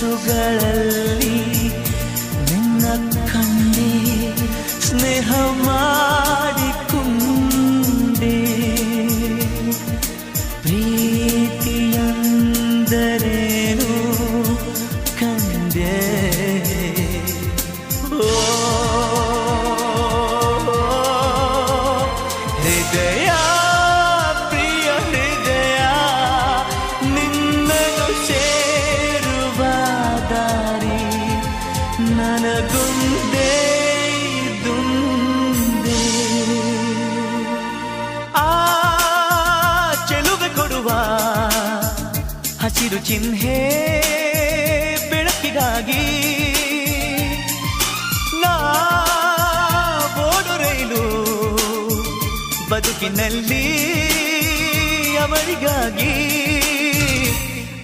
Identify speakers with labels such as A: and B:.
A: ಕನಸುಗಳಲ್ಲಿ ನಿನ್ನ ಕಂಡೆ ಸ್ನೇಹ ಮಾಡಿಕೊಂಡೆ ಪ್ರೀತಿಯಂದರೇನು ಕಂಡೆ ಓ ಹೃದಯ ನನಗುಂದೇ ಆ ಚೆಲುವೆ ಕೊಡುವ ಹಸಿರು ಚಿಹ್ನೆ ಬೆಳಕಿಗಾಗಿ ನಾ ಓಡು ರೈಲು ಬದುಕಿನಲ್ಲಿ ಅವರಿಗಾಗಿ